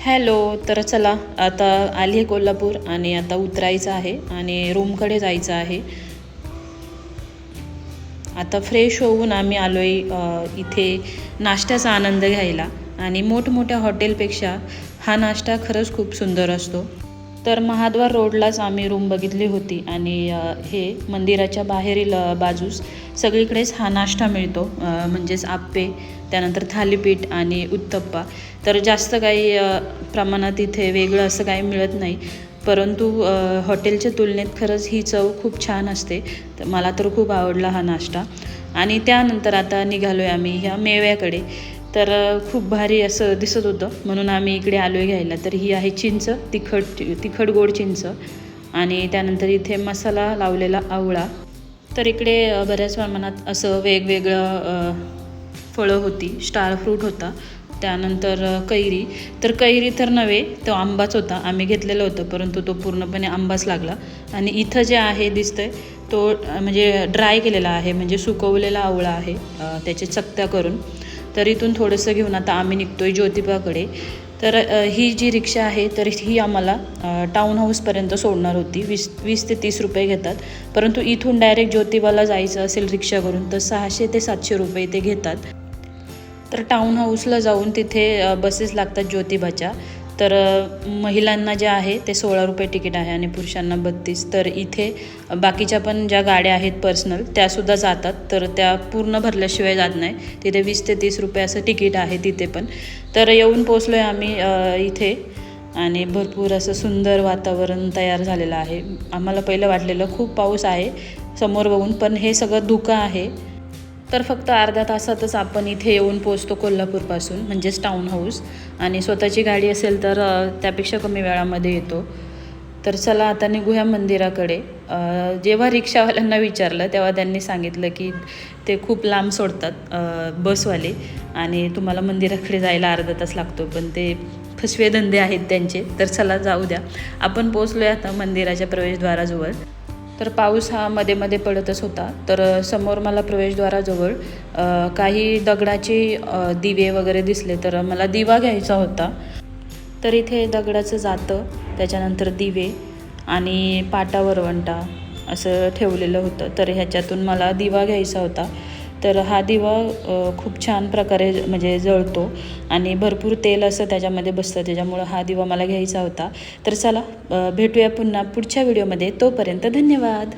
Hello तर चला आता आली आहे कोल्हापूर आणि आता उतरायचं आहे आणि रूमकडे जायचं आहे. आता फ्रेश होऊन आम्ही आलो आहे इथे नाश्त्याचा आनंद घ्यायला. आणि मोठमोठ्या हॉटेलपेक्षा हा नाश्ता खरंच खूप सुंदर असतो. तर महाद्वार रोडलाच आम्ही रूम बघितली होती आणि हे मंदिराच्या बाहेरील बाजूस सगळीकडेच हा नाश्ता मिळतो. म्हणजेच आप्पे त्यानंतर थालीपीठ आणि उत्तप्पा. तर जास्त काही प्रमाणात इथे वेगळं असं काही मिळत नाही. परंतु हॉटेलच्या तुलनेत खरंच ही चव खूप छान असते. तर मला तर खूप आवडला हा नाश्ता आणि त्यानंतर आता निघालो आहे आम्ही ह्या मेव्याकडे. तर खूप भारी असं दिसत होतं. म्हणून आम्ही इकडे आलो आहे घ्यायला. तर ही आहे चिंच तिखट तिखट गोड चिंच. आणि त्यानंतर इथे मसाला लावलेला आवळा. तर इकडे बऱ्याच प्रमाणात असं वेगवेगळं फळं होती. स्टार फ्रूट होता. त्यानंतर कैरी. तर कैरी तर नव्हे तो आंबाच होता. आम्ही घेतलेलं होतं परंतु तो पूर्णपणे आंबाच लागला. आणि इथं जे आहे दिसतंय तो म्हणजे ड्राय केलेला आहे. म्हणजे सुकवलेला आवळा आहे त्याचे चकत्या करून. तर इथून थोडंसं घेऊन आता आम्ही निघतोय ज्योतिबाकडे. तर ही जी रिक्षा आहे तर ही आम्हाला टाऊन हाऊसपर्यंत सोडणार होती. वीस वीस ते तीस रुपये घेतात. परंतु इथून डायरेक्ट ज्योतिबाला जायचं असेल रिक्षा करून तर सहाशे ते सातशे रुपये ते घेतात. तर टाऊन हाऊसला जाऊन तिथे बसेस लागतात ज्योतिबाच्या. तर महिलांना जे आहे ते सोळा रुपये तिकीट आहे आणि पुरुषांना बत्तीस. तर इथे बाकीच्या पण ज्या गाड्या आहेत पर्सनल त्यासुद्धा जातात. तर त्या पूर्ण भरल्याशिवाय जात नाही. तिथे वीस ते तीस रुपये असं तिकीट आहे तिथे पण. तर येऊन पोचलो आहे आम्ही इथे. आणि भरपूर असं सुंदर वातावरण तयार झालेलं आहे. आम्हाला पहिलं वाटलेलं खूप पाऊस आहे समोर बघून पण हे सगळं धुकं आहे. तर फक्त अर्ध्या तासातच आपण इथे येऊन पोचतो कोल्हापूरपासून म्हणजेच टाऊन हाऊस आणि स्वतःची गाडी असेल तर त्यापेक्षा कमी वेळामध्ये येतो. तर चला आता निघूया मंदिराकडे. जेव्हा रिक्षावाल्यांना विचारलं तेव्हा त्यांनी सांगितलं की ते खूप लांब सोडतात बसवाले. आणि तुम्हाला मंदिराकडे जायला अर्धा तास लागतो पण ते फसवे धंदे आहेत त्यांचे. तर चला जाऊ द्या. आपण पोचलो आहे आता मंदिराच्या प्रवेशद्वाराजवळ. तर पाऊस हा मध्ये मध्ये पडतच होता. तर समोर मला प्रवेशद्वाराजवळ काही दगडाचे दिवे वगैरे दिसले. तर मला दिवा घ्यायचा होता. तर इथे दगडाचं जातं त्याच्यानंतर दिवे आणि पाटा वरवंटा असं ठेवलेलं होतं. तर ह्याच्यातून मला दिवा घ्यायचा होता. तर हा दिवा खूप छान प्रकारे म्हणजे जळतो आणि भरपूर तेल असं त्याच्यामध्ये बसतं. त्याच्यामुळं हा दिवा मला घ्यायचा होता. तर चला भेटूया पुन्हा पुढच्या व्हिडिओमध्ये. तोपर्यंत धन्यवाद.